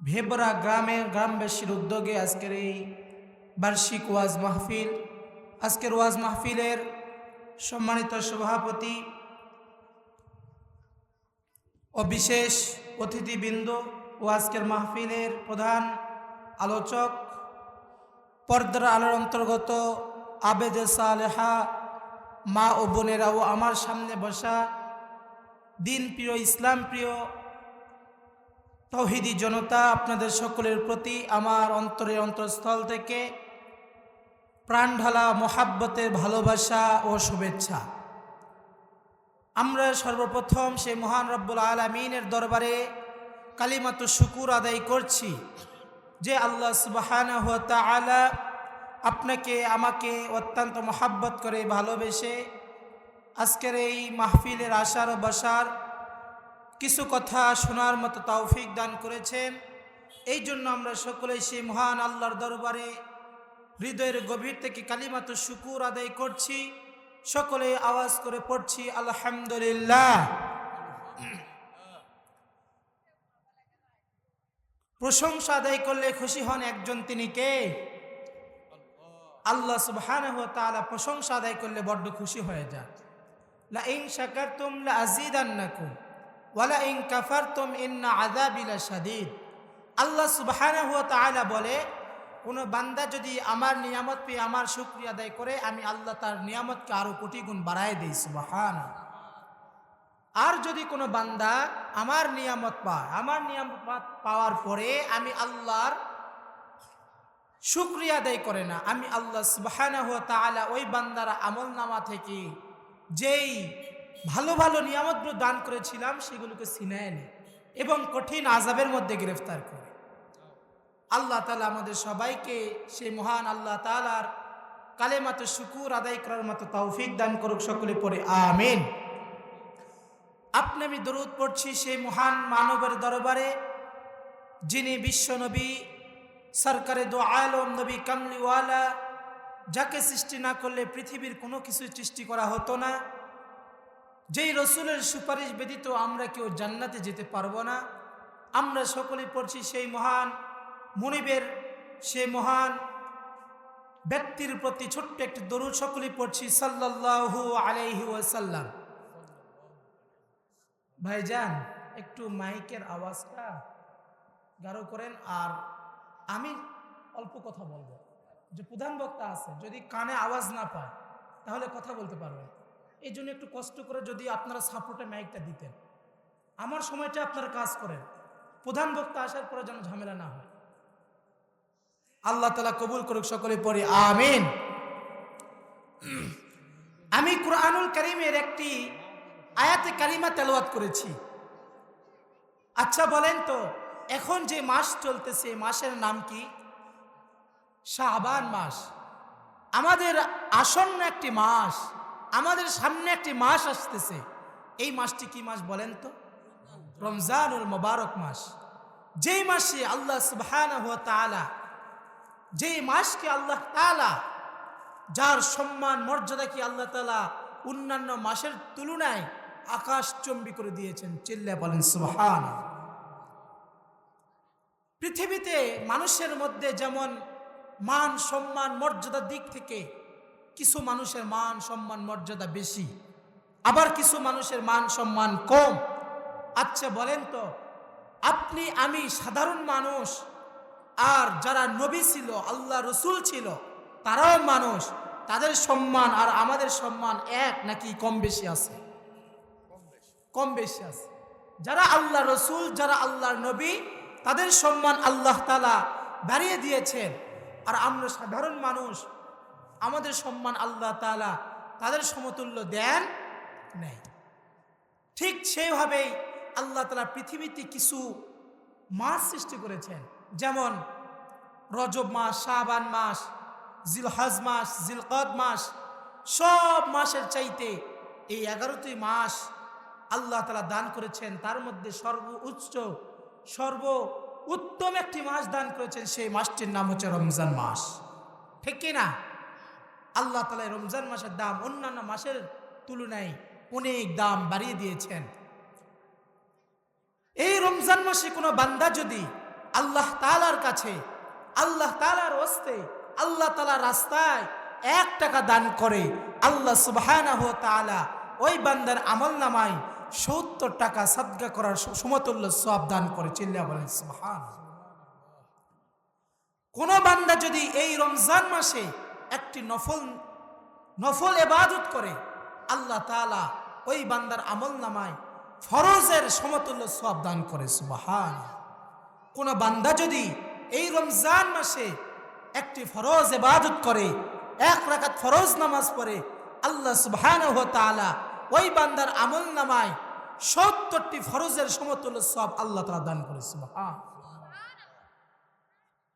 ভেবরা গ্রামের গ্রামবাসীর উদ্যোগে আজকের এই বার্ষিক ওয়াজ মাহফিল। আজকের ওয়াজ মাহফিলের সম্মানিত সভাপতি ও বিশেষ অতিথিবৃন্দ ও আজকের মাহফিলের প্রধান আলোচক, পর্দার আলোর অন্তর্গত আবেদে সালেহা, মা ও বোনেরা ও আমার সামনে বসা। দিন প্রিয় ইসলাম প্রিয় তৌহিদি জনতা আপনাদের সকলের প্রতি আমার অন্তরের অন্তঃস্থল থেকে প্রাণঢালা মোহাব্বতের ভালোবাসা ও শুভেচ্ছা। আমরা সর্বপ্রথম সেই মহান রব্বুল আলমিনের দরবারে কালিমাত শুকুর আদায় করছি যে আল্লাহ সুবাহান আলা আপনাকে, আমাকে অত্যন্ত মহাব্বত করে ভালোবেসে আজকের এই মাহফিলের আশার ও বসার কিছু কথা শোনার মতো তৌফিক দান করেছেন। এই জন্য আমরা সকলেই সেই মহান আল্লাহর দরবারে হৃদয়ের গভীর থেকে কালিমাত শুকুর আদায় করছি। সকলে আওয়াজ করে পড়ছি, আলহামদুলিল্লাহ। প্রশংসা আদায় করলে খুশি হন একজন, তিনি কে? আল্লাহ ওয়া প্রশংসা আদায় করলে বড্ড খুশি হয়ে যান। লা ইন শাকারতুম লা আযীদান্নাকুম। ওয়ালা ইন কাফারতুম ইন্না আযাবি লাশাদীদ আল্লাহ সুবহানাহু ওয়া তাআলা বলে, কোনো বান্দা যদি আমার নিয়ামত পেয়ে আমার শুকরিয়া আদায় করে, আমি আল্লাহ তার নিয়ামতকে আরও কোটি গুণ বাড়ায় দিই সুবহান আর যদি কোনো বান্দা আমার নিয়ামত পায়, আমার নিয়ামত পাওয়ার পরে আমি আল্লাহর শুক্রিয়া আদায় করে না, আমি আল্লাহ সুবাহানা হুয়া তাআলা ওই বান্দারা আমল নামা থেকে যেই ভালো ভালো নিয়ামতগুলো দান করেছিলাম, সেগুলোকে ছিনায় নেয় এবং কঠিন আজাবের মধ্যে গ্রেফতার করে। আল্লাহ তালা আমাদের সবাইকে সেই মহান আল্লাহ তালার কালেমাতে শুকুর আদায় করার মতো তৌফিক দান করুক সকলে পড়ে, আমিন। আপনি আমি দরুদ পড়ছি সেই মহান মানবের দরবারে, যিনি বিশ্বনবী সরকারে দো আলম, নবী কামলিওয়ালা, যাকে সৃষ্টি না করলে পৃথিবীর কোনো কিছু সৃষ্টি করা হতো না। যেই রসুলের সুপারিশ ব্যতীত আমরা কেউ জান্নাতে যেতে পারব না। আমরা সকলে পড়ছি সেই মহান মনিবের সে মহান ব্যক্তির প্রতি ছোট্ট একটি দরুদ সকলে পড়ছি সাল্লাল্লাহু আলাইহি ওয়াসাল্লাম। ভাইজান, একটু মাইকের আওয়াজটা গাঢ় করেন আর আমি অল্প কথা বলব। যে প্রধান বক্তা আছে, যদি কানে আওয়াজ না পায়, তাহলে কথা বলতে পারবেন। এই জন্য একটু কষ্ট করে যদি আপনারা সাপোর্টে মাইকটা দিতেন। আমার সময়টা আপনারা কাজ করেন। প্রধান বক্তা আসার পরে যেন ঝামেলা না হয়। আল্লাহ তালা কবুল করুক সকলে পড়ে, আমিন। আমি কুরআনুল করিমের একটি আয়াতে কারিমা তেলাওয়াত করেছি। আচ্ছা বলেন তো, এখন যে মাস চলতেছে, মাসের নাম কি? শাহবান মাস। আমাদের আসন্ন একটি মাস। আমাদের সামনে একটি মাস আসতেছে। এই মাসটি কি মাস বলেন তো? রমজানুল মোবারক মাস। যেই মাসে আল্লাহ সুবহানাহু ওয়া তাআলা, যেই মাসকে আল্লাহ তাআলা, যার সম্মান, মর্যাদা কি আল্লাহ তাআলা অন্যান্য মাসের তুলনায় আকাশ চম্বি করে দিয়েছেন চিল্লা বলেন সুবহান পৃথিবীতে মানুষের মধ্যে যেমন মান, সম্মান, মর্যাদার দিক থেকে কিছু মানুষের মান, সম্মান, মর্যাদা বেশি। আবার কিছু মানুষের মান, সম্মান কম। আচ্ছা বলেন তো, আপনি, আমি সাধারণ মানুষ, আর যারা নবী ছিল, আল্লাহ রসুল ছিল, তারাও মানুষ, তাদের সম্মান আর আমাদের সম্মান এক নাকি কম বেশি আছে? কম বেশি আছে। যারা আল্লাহ রসুল, যারা আল্লাহর নবী, তাদের সম্মান আল্লাহ তালা বাড়িয়ে দিয়েছেন। আর আমরা সাধারণ মানুষ আমাদের সম্মান আল্লাহ তালা তাদের সমতুল্য দেন নেই। ঠিক সেইভাবেই আল্লাহ তালা পৃথিবীতে কিছু মাস সৃষ্টি করেছেন। যেমন রজব মাস শাহবান মাস, জিলহাজ মাস, জিলকদ মাস, সব মাসের চাইতে এই এগারোটি মাস আল্লাহ তালা দান করেছেন। তার মধ্যে সর্ব উচ্চ, সর্ব উত্তম একটি মাস দান করেছেন। সেই মাসটির নাম হচ্ছে রমজান মাস। ঠিক কিনা? আল্লাহ তালা রমজান মাসের দাম অন্যান্য মাসের তুলনায় অনেক দাম বাড়িয়ে দিয়েছেন। এই রমজান মাসে কোনো বান্দা যদি আল্লাহ তালার কাছে, আল্লাহ তালার ওস্তে আল্লাহ তালার রাস্তায় এক টাকা দান করে, আল্লাহ তাআলা ওই বান্দার আমল নামায় সত্তর টাকা সাদগা করার সমতুল্য সব দান করে চিল্লা বলেন সুবহান কোন বান্দা যদি এই রমজান মাসে একটি নফল নফল এবাদত করে আল্লাহ তাআলা ওই বান্দার আমল নামায় ফরজের সমতুল্য সব দান করে সুবহান কোন বান্দা যদি এই রমজান মাসে একটি ফরজ এবাদত করে, এক রাকাত ফরজ নামাজ পড়ে, আল্লাহ সুবহানাহু ওয়া তাআলা ওই বান্দার আমল নামায় সত্তরটি ফরজের সমতুল্য সব আল্লাহ তাআলা দান করে সুবহান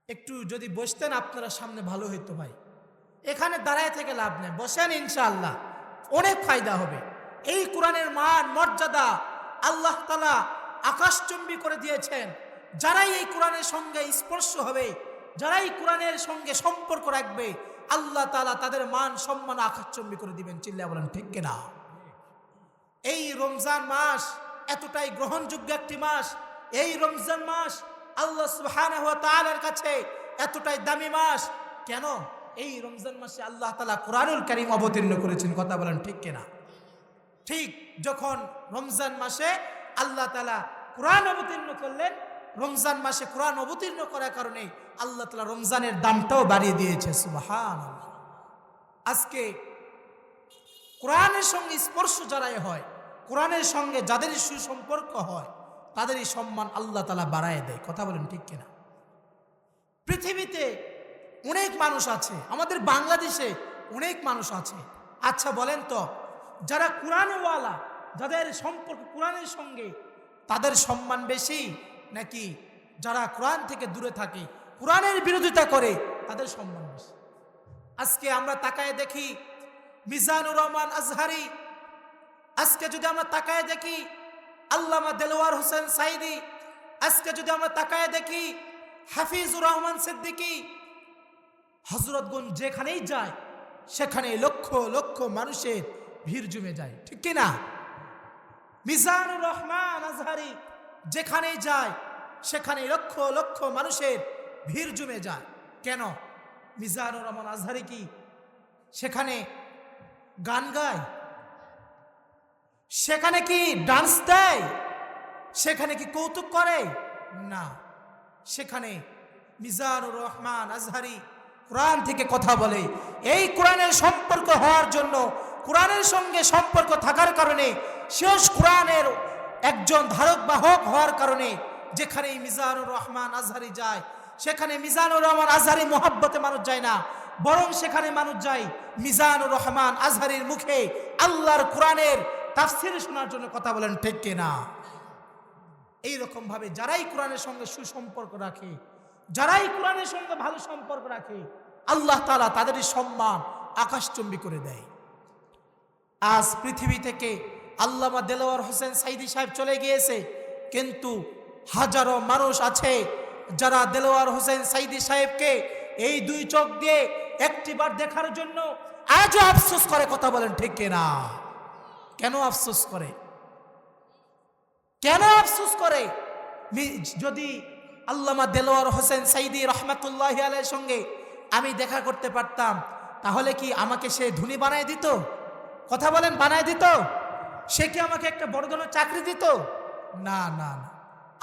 একটু যদি বসতেন, আপনারা সামনে ভালো হইতো ভাই। এখানে দাঁড়ায় থেকে লাভ নেই। বসেন ইনশাআল্লাহ। অনেক ফায়দা হবে। এই কোরআনের মান, মর্যাদা আল্লাহ তালা আকাশচুম্বী করে দিয়েছেন। যারাই এই কোরআনের সঙ্গে স্পর্শ হবে, যারাই কোরআনের সঙ্গে সম্পর্ক রাখবে, আল্লাহ তালা তাদের মান, সম্মান আকাশচুম্বী করে দিবেন। চিল্লা বলেন, ঠিক কিনা? এই রমজান মাস এতটাই গ্রহণযোগ্য একটি মাস। এই রমজান মাস আল্লাহ ওয়া কাছে এতটাই দামি মাস। কেন? এই রমজান মাসে আল্লাহ তালা কোরআনুল কারীম অবতীর্ণ করেছেন। কথা বলেন, ঠিক কিনা? ঠিক যখন রমজান মাসে আল্লাহ তালা কোরআন অবতীর্ণ করলেন, রমজান মাসে কোরআন অবতীর্ণ করার কারণে আল্লাহ তালা রমজানের দামটাও বাড়িয়ে দিয়েছে। সুবহানাল্লাহ। আজকে কোরআনের সঙ্গে স্পর্শ যারাই হয়, কোরআনের সঙ্গে যাদের সুসম্পর্ক হয়, তাদেরই সম্মান আল্লাহ তালা বাড়ায় দেয়। কথা বলেন, ঠিক কিনা? পৃথিবীতে অনেক মানুষ আছে, আমাদের বাংলাদেশে অনেক মানুষ আছে। আচ্ছা বলেন তো, যারা কোরআনওয়ালা, যাদের সম্পর্ক কোরআনের সঙ্গে তাদের সম্মান বেশি নাকি যারা কোরআন থেকে দূরে থাকে, কোরআনের বিরোধিতা করে তাদের সম্মান বেশি? আজকে আমরা তাকায় দেখি মিজানুর রহমান আজহারি, আজকে যদি আমরা তাকায় দেখি আল্লামা দেলোয়ার হোসেন সাইদি আজকে যদি আমরা তাকায় দেখি হাফিজুর রহমান সিদ্দিকী হজরতগঞ্জ যেখানেই যায়, সেখানে লক্ষ লক্ষ মানুষের ভিড় জমে যায়। ঠিক কি না? মিজানুর রহমান আজহারি যেখানেই যায়, সেখানে লক্ষ লক্ষ মানুষের ভিড় জমে যায়। কেন? মিজানুর রহমান আজহারি কি? সেখানে গান গায়? সেখানে কি ডান্স দেয়? সেখানে কি কৌতুক করে? না। সেখানে মিজানুর রহমান আজহারি কোরআন থেকে কথা বলে। এই কোরআনের সম্পর্ক হওয়ার জন্য, কোরআনের সঙ্গে সম্পর্ক থাকার কারণে, শেষ কোরআনের একজন ধারক বাহক হওয়ার কারণে, যেখানে মিজানুর রহমান আজহারি যায়, সেখানে মিজানুর রহমান আজহারি মোহাব্বতে মানুষ যায় না, বরং সেখানে মানুষ যায় মিজানুর রহমান আজহারির মুখে আল্লাহর কোরআনের তাফসির শোনার জন্য কথা বলেন, ঠিক কিনা? এইরকমভাবে যারাই কোরআনের সঙ্গে সুসম্পর্ক রাখে যারাই কোরআনের সঙ্গে ভালো সম্পর্ক রাখে, আল্লাহ তালা তাদেরই সম্মান আকাশচম্বী করে দেয়। আজ পৃথিবী থেকে আল্লামা দেলোয়ার হোসেন সাইদি সাহেব চলে গিয়েছে, কিন্তু হাজারো মানুষ আছে যারা দেলোয়ার হোসেন সাইদি সাহেবকে এই দুই চোখ দিয়ে একটিবার দেখার জন্য আজও আফসোস করে, কথা বলেন ঠিক কিনা? কেন আফসোস করে? কেন আফসোস করে? যদি আল্লামা দেলোয়ার হোসেন সাইদি রহমাতুল্লাহ আলের সঙ্গে আমি দেখা করতে পারতাম। তাহলে কি আমাকে সে ধনী বানায় দিত? কথা বলেন, বানায় দিত? সে কি আমাকে একটা বড় চাকরি দিত? না না না।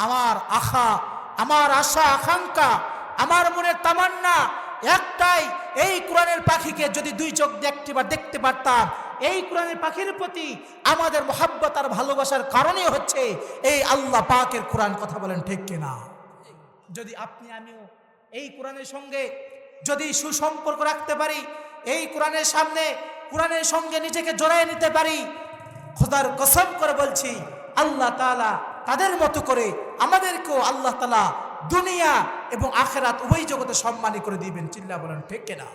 আমার আশা আমার আশা, আকাঙ্ক্ষা, আমার মনের তামান্না একটাই, এই কোরআনের পাখিকে যদি দুই চোখ দিয়ে বা দেখতে পারতাম, এই কোরআনের পাখির প্রতি আমাদের মোহাব্বত আর ভালোবাসার কারণে হচ্ছে এই আল্লাহ পাকের কোরআন। কথা বলেন, ঠিক কিনা? যদি আপনি, আমিও এই কোরআনের সঙ্গে যদি সুসম্পর্ক রাখতে পারি, এই কোরআনের সামনে, কোরআনের সঙ্গে নিজেকে জড়াই নিতে পারি, খোদার কসম করে বলছি, আল্লাহ তাআলা তাদের মতো করে আমাদেরকেও আল্লাহ তালা দুনিয়া এবং আখেরাত উভয় জগতে সম্মানী করে দিবেন। চিল্লা বলেন, ঠিক কিনা?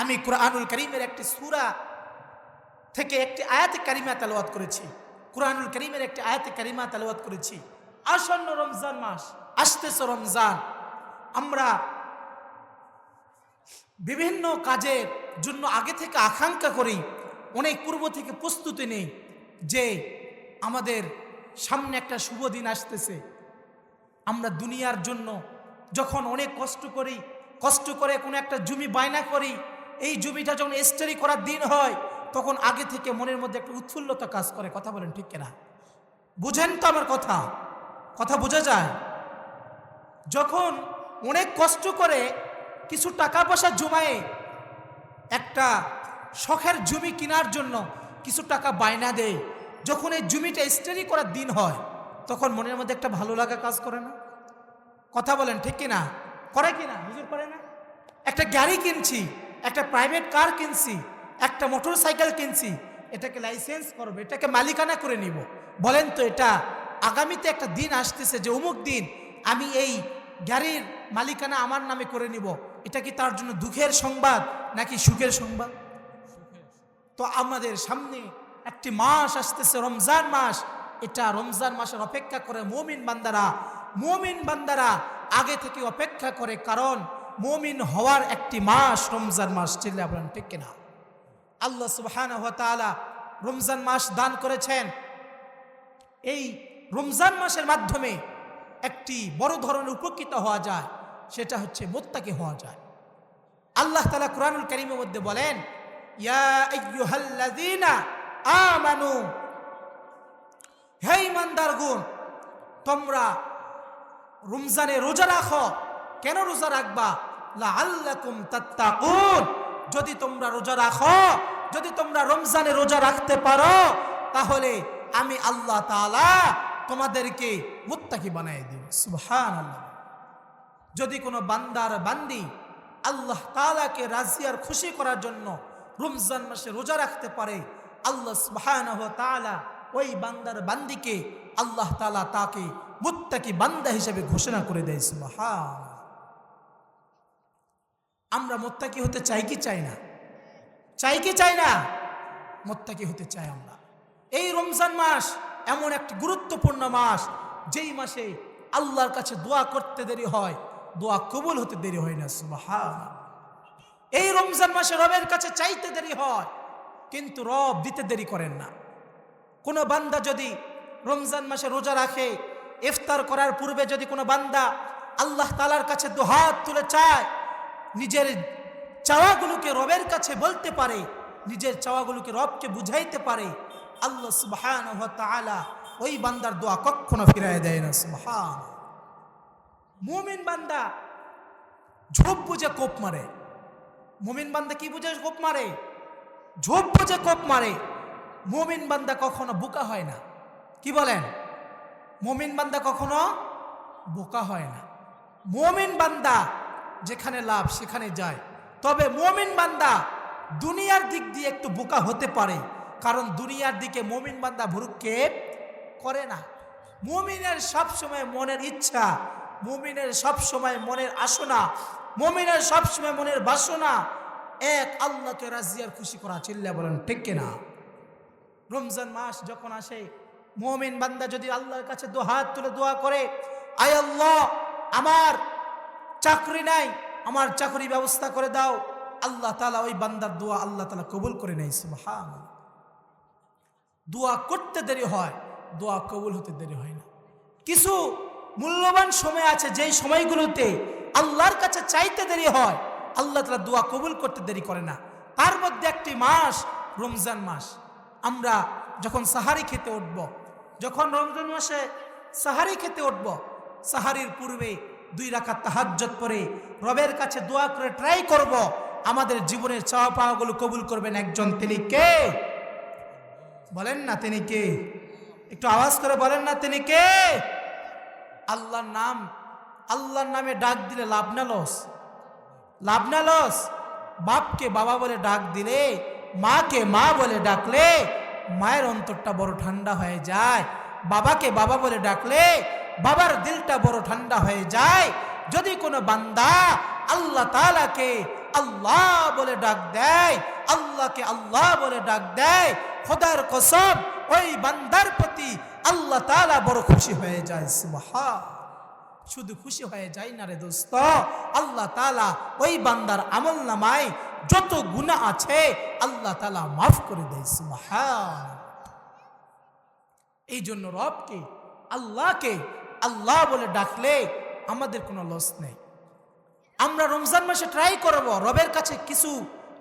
আমি কোরআনুল করিমের একটি সুরা থেকে একটি আয়াতে কারিমা তেলাওয়াত করেছি। কোরআনুল করিমের একটি আয়াতে কারিমা তেলাওয়াত করেছি। আসন্ন রমজান মাস, আসতেছে রমজান। আমরা বিভিন্ন কাজের জন্য আগে থেকে আকাঙ্ক্ষা করি, অনেক পূর্ব থেকে প্রস্তুতি নেই যে আমাদের সামনে একটা শুভ দিন আসতেছে। আমরা দুনিয়ার জন্য যখন অনেক কষ্ট করি, কষ্ট করে কোনো একটা জমি বায়না করি, এই জমিটা যখন স্টারি করার দিন হয়, তখন আগে থেকে মনের মধ্যে একটা উৎফুল্লতা কাজ করে। কথা বলেন ঠিক কিনা? বুঝেন তো আমার কথা। কথা বোঝা যায়? যখন অনেক কষ্ট করে কিছু টাকা পয়সা জমায়ে একটা শখের জমি কেনার জন্য কিছু টাকা বায়না দেয়, যখন এই জমিটা স্টাডি করার দিন হয়, তখন মনের মধ্যে একটা ভালো লাগা কাজ করে না? কথা বলেন, ঠিক কিনা? করে কিনা? হুজুর করে না? একটা গাড়ি কিনছি, একটা প্রাইভেট কার কিনছি, একটা মোটর সাইকেল কিনছি, এটাকে লাইসেন্স করবে, এটাকে মালিকানা করে নিব। বলেন তো এটা আগামীতে একটা দিন আসতেছে যে অমুক দিন আমি এই গাড়ির মালিকানা আমার নামে করে নিব। এটা কি তার জন্য দুঃখের সংবাদ নাকি সুখের সংবাদ? তো আমাদের সামনে একটি মাস আসতেছে, রমজান মাস। এটা রমজান মাসের অপেক্ষা করে মমিন বান্দারা মমিন বান্দারা আগে থেকে অপেক্ষা করে, কারণ মমিন হওয়ার একটি মাস রমজান মাস চিল্লা বলেন, ঠিক কিনা? আল্লাহ তাআলা রমজান মাস দান করেছেন। এই রমজান মাসের মাধ্যমে একটি বড় ধরনের উপকৃত হওয়া যায়, সেটা হচ্ছে মোত্তাকি হওয়া যায়। আল্লাহ তালা কোরআনুল করিমের মধ্যে বলেন আমানু, হে ইমানদার গুণ তোমরা রমজানে রোজা রাখো। কেন রোজা রাখবা? লাআল্লাকুম তাত্তাকুন। যদি তোমরা রোজা রাখো, যদি তোমরা রমজানে রোজা রাখতে পারো, তাহলে আমি আল্লাহ তাআলা তোমাদেরকে মুত্তাকি বানিয়ে দেব। সুবহানাল্লাহ। যদি কোনো বান্দার বান্দি আল্লাহ তালাকে রাজি আর খুশি করার জন্য রমজান মাসে রোজা রাখতে পারে, আল্লাহ ওয়া ওই বান্দার বান্দিকে আল্লাহ তালা তাকে মুত্তাকি বান্দা হিসেবে ঘোষণা করে দেয় সুবহান আমরা মোত্তাকি হতে চাই কি চাই না? চাই কি চাই না? মোত্তাকি হতে চাই আমরা। এই রমজান মাস এমন একটি গুরুত্বপূর্ণ মাস, যেই মাসে আল্লাহর কাছে দোয়া করতে দেরি হয়, দোয়া কবুল হতে দেরি হয় না এই রমজান মাসে রবের কাছে চাইতে দেরি হয়, কিন্তু রব দিতে দেরি করেন না। কোনো বান্দা যদি রমজান মাসে রোজা রাখে, ইফতার করার পূর্বে যদি কোনো বান্দা আল্লাহ তালার কাছে দুহাত তুলে চায়, নিজের চাওয়াগুলোকে রবের কাছে বলতে পারে, নিজের চাওয়াগুলোকে রবকে বুঝাইতে পারে আল্লাহ সুবহান ওই বান্দার দোয়া কখনো ফিরাই দেয় না সুবহান মুমিন বান্দা ঝোপ বুঝে কোপ মারে। মুমিন বান্দা কি বুঝে কোপ মারে? ঝোপ বুঝে কোপ মারে। মুমিন বান্দা কখনো বোকা হয় না। কি বলেন? মুমিন বান্দা কখনো বোকা হয় না। মুমিন বান্দা যেখানে লাভ সেখানে যায়। তবে মুমিন বান্দা দুনিয়ার দিক দিয়ে একটু বোকা হতে পারে। কারণ দুনিয়ার দিকে মমিন বান্দা ভুরুক্ষেপ করে না। মুমিনের সবসময় মনের ইচ্ছা, মুমিনের সবসময় মনের আসনা মুমিনের সবসময় মনের বাসনা, এক আল্লাহকে রাজিয়ার খুশি করা চিল্লা বলেন, ঠিক কিনা রমজান মাস যখন আসে, মুমিন বান্দা যদি আল্লাহর কাছে দু হাত তুলে দোয়া করে, আয় আল্লাহ, আমার চাকরি নাই, আমার চাকরি ব্যবস্থা করে দাও। আল্লাহ তালা ওই বান্দার দোয়া আল্লাহ তালা কবুল করে নেই সুবহান দোয়া করতে দেরি হয়, দোয়া কবুল হতে দেরি হয় না। কিছু মূল্যবান সময় আছে, যেই সময়গুলোতে আল্লাহর কাছে চাইতে দেরি হয়, আল্লাহ তালা দোয়া কবুল করতে দেরি করে না। তার মধ্যে একটি মাস, রমজান মাস। আমরা যখন সাহারি খেতে উঠব, যখন রমজান মাসে সাহারি খেতে উঠব, সাহারির পূর্বে দুই রাখা তাহাজ্জত পরে রবের কাছে দোয়া করে ট্রাই করব, আমাদের জীবনের চাওয়া পাওয়াগুলো কবুল করবেন একজন তিনি কে বলেন না তিনি কে? একটু আওয়াজ করে বলেন না তিনি কে? আল্লাহর নাম, আল্লাহর নামে ডাক দিলে লাভ না লস। লাভ না লস। বাপকে বাবা বলে ডাক দিলে, মাকে মা বলে ডাকলে মায়ের অন্তরটা বড় ঠান্ডা হয়ে যায়। বাবাকে বাবা বলে ডাকলে বাবার দিলটা বড় ঠান্ডা হয়ে যায়। যদি কোনো বান্দা আল্লাহ তালাকে আল্লাহ বলে ডাক দেয়, আল্লাহকে আল্লাহ বলে ডাক দেয়, খোদার কসম, ওই বান্দার প্রতি আল্লাহ তালা বড় খুশি হয়ে যায়, সুবহান। শুধু খুশি হয়ে যায় না রে দোস্ত, আল্লাহ তালা ওই বান্দার আমল নামায় যত গুণা আছে, আল্লাহ তালা মাফ করে দেয়, সুবহান। এই জন্য রবকে, আল্লাহকে, আল্লাহ বলে ডাকলে আমাদের কোনো লস নেই। আমরা রমজান মাসে ট্রাই করব। রবের কাছে কিছু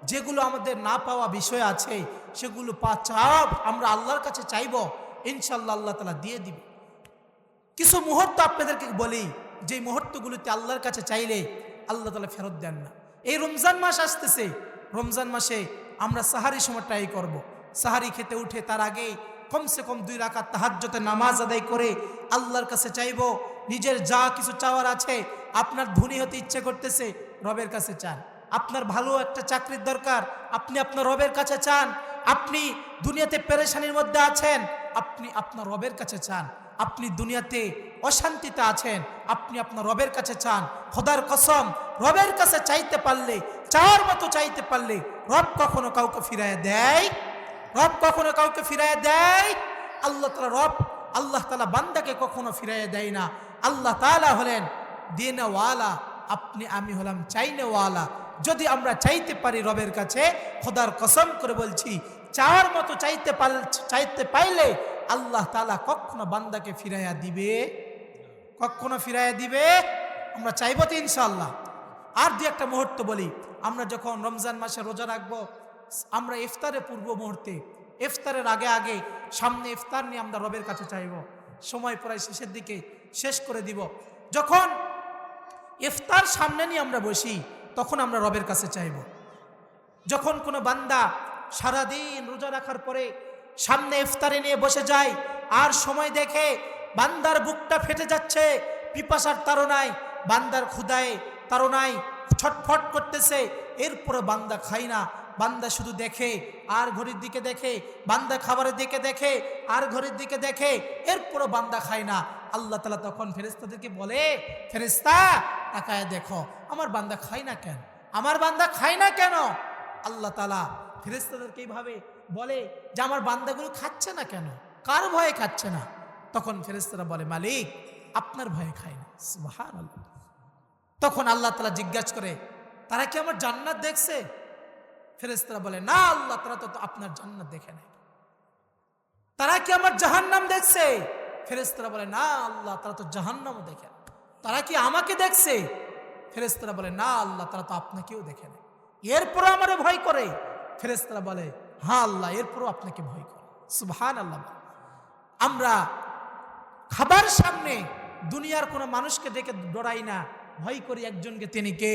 যেগুলো আমাদের না পাওয়া বিষয় আছে, সেগুলো পা চাপ আমরা আল্লাহর কাছে চাইব। ইনশাল্লাহ আল্লাহ তালা দিয়ে দিবে। কিছু মুহূর্ত আপনাদেরকে বলি, যে মুহূর্তগুলোতে আল্লাহর কাছে চাইলে আল্লাহ তালা ফেরত দেন না। এই রমজান মাস আসতেছে। রমজান মাসে আমরা সাহারি সময় ট্রাই করব। সাহারি খেতে উঠে তার আগে কমসে কম দুই রাখার তাহাজ্যতে নামাজ আদায় করে আল্লাহর কাছে চাইব। নিজের যা কিছু চাওয়ার আছে, আপনার ধনী হতে ইচ্ছে করতেছে, রবের কাছে চান। আপনার ভালো একটা চাকরির দরকার, আপনি আপনার রবের কাছে চান। আপনি দুনিয়াতে পেরেশানির মধ্যে আছেন, আপনি আপনার রবের কাছে চান। আপনি দুনিয়াতে অশান্তিতে আছেন, আপনি আপনার রবের কাছে চান। খোদার কসম, রবের কাছে চাইতে পারলে, চাওয়ার মতো চাইতে পারলে, রব কখনো কাউকে ফিরায় দেয়? রব কখনো কাউকে ফিরায় দেয়? আল্লাহ তালা রব, আল্লাহ তালা বান্দাকে কখনো ফিরাইয়া দেয় না। আল্লাহ তালা হলেন দিনওয়ালা, আপনি আমি হলাম চাইনেওয়ালা। যদি আমরা চাইতে পারি রবের কাছে, খোদার কসম করে বলছি, চাওয়ার মতো চাইতে পার চাইতে পাইলে আল্লাহ তালা কখনো বান্দাকে ফিরাইয়া দিবে? কখনো ফিরাইয়া দিবে? আমরা চাইব তো ইনশাল্লাহ আর দু একটা মুহূর্ত বলি, আমরা যখন রমজান মাসে রোজা রাখব, আমরা ইফতারের পূর্ব মুহূর্তে, ইফতারের আগে আগে সামনে ইফতার নিয়ে আমরা রবের কাছে চাইব। সময় প্রায় শেষের দিকে শেষ করে দিব। যখন ইফতার সামনে নিয়ে আমরা বসি, তখন আমরা রবের কাছে চাইব। যখন কোনো বান্দা সারাদিন রোজা রাখার পরে সামনে ইফতারে নিয়ে বসে যায়, আর সময় দেখে বান্দার বুকটা ফেটে যাচ্ছে, পিপাসার তারনায় বান্দার ক্ষুদায় তারনায় ছটফট করতেছে এরপরে বান্দা খায় না। বান্দা শুধু দেখে, আর ঘড়ির দিকে দেখে, বান্দা খাবারের দিকে দেখে, আর ঘড়ির দিকে দেখে, এরপরও বান্দা খায় না। আল্লাহ তালা তখন ফেরেস্তাদেরকে বলে ফেরেস্তা তাকায় দেখো, আমার বান্দা খায় না কেন? আমার বান্দা খায় না কেন? আল্লাহ তালা ফেরেস্তাদেরকে এইভাবে বলে যে, আমার বান্দাগুলো খাচ্ছে না কেন? কার ভয়ে খাচ্ছে না? তখন ফেরেস্তারা বলে, মালিক, আপনার ভয়ে খায় না। সুবহানাল্লাহ। তখন আল্লাহ তালা জিজ্ঞাসা করে, তারা কি আমার জান্নাত দেখছে? ফেরেস্তারা বলে, না, আল্লাহ তারা তো আপনার জান্নাত দেখে নাই। তারা কি আমার জাহান্নাম দেখছে? ফেরেস্তারা বলে, না আল্লাহ, তারা তো জাহান্নাম দেখে না। তারা কি আমাকে দেখছে? ফেরেস্তারা বলে, না আল্লাহ, তারা তো আপনাকেও দেখে না। এরপরও আমারে ভয় করে। ফেরেস্তারা বলে হ্যাঁ আল্লাহ, এরপরও আপনাকে ভয় করে। সুবহান আল্লাহ আমরা খাবার সামনে দুনিয়ার কোনো মানুষকে ডেকে ডরাই না। ভয় করি একজনকে, তিনি কে?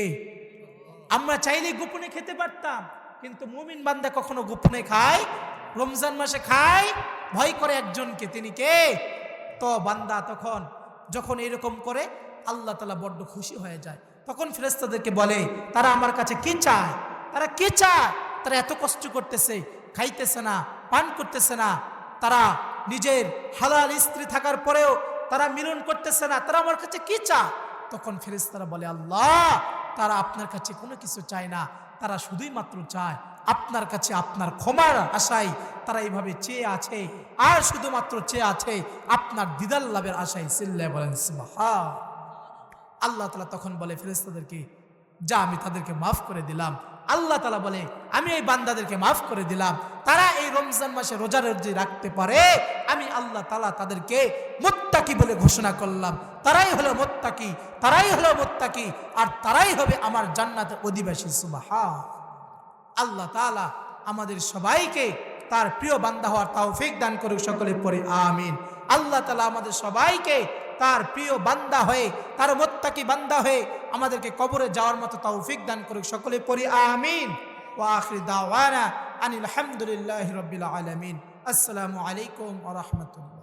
আমরা চাইলে গোপনে খেতে পারতাম, কিন্তু মুমিন বান্দা কখনো গোপনে খায়? রমজান মাসে খায়? ভয় করে একজনকে, তিনি কে? তো বান্দা তখন যখন এরকম করে আল্লাহ তালা বড্ড খুশি হয়ে যায়। তখন ফেরেস্তাদেরকে বলে, তারা আমার কাছে কি চায়? তারা কি চায়? তারা এত কষ্ট করতেছে, খাইতেছে না, পান করতেছে না। তারা নিজের হালাল স্ত্রী থাকার পরেও তারা মিলন করতেছে না। তারা আমার কাছে কি চায়? তখন ফেরেস্তারা বলে, আল্লাহ, তারা আপনার কাছে কোনো কিছু চায় না। তারা শুধুই মাত্র চায় আপনার কাছে আপনার ক্ষমার আশায় তারা এইভাবে চেয়ে আছে, আর শুধুমাত্র চেয়ে আছে, আপনার দিদার লাভের আশায় সিল্লা বলেন আল্লাহ তালা তখন বলে ফেরেস্তাদেরকে যা আমি তাদেরকে মাফ করে দিলাম। আল্লাহ তালা বলে, আমি এই বান্দাদেরকে মাফ করে দিলাম। তারা এই রমজান মাসে রোজা রোজি রাখতে পারে। আমি আল্লাহ তালা তাদেরকে মোত্তাকি বলে ঘোষণা করলাম। তারাই হলো মোত্তাকি, তারাই হলো মোত্তাকি, আর তারাই হবে আমার জান্নাতের অধিবাসী সুবাহা আল্লাহ তালা আমাদের সবাইকে তার প্রিয় বান্দা হওয়ার তাওফিক দান করুক সকলে পরে আমিন। আল্লাহ তালা আমাদের সবাইকে তার প্রিয় বান্দা হয়ে, তার মোত্তাকি বান্দা হয়ে আমাদেরকে কবরে যাওয়ার মতো তৌফিক দান করুক সকলে পরে আমিন। ও আখরি দাওয়ানা আনিল আলহামদুলিল্লাহ রবিল আলমিন। আসসালামু আলাইকুম রহমতুল্লাহ।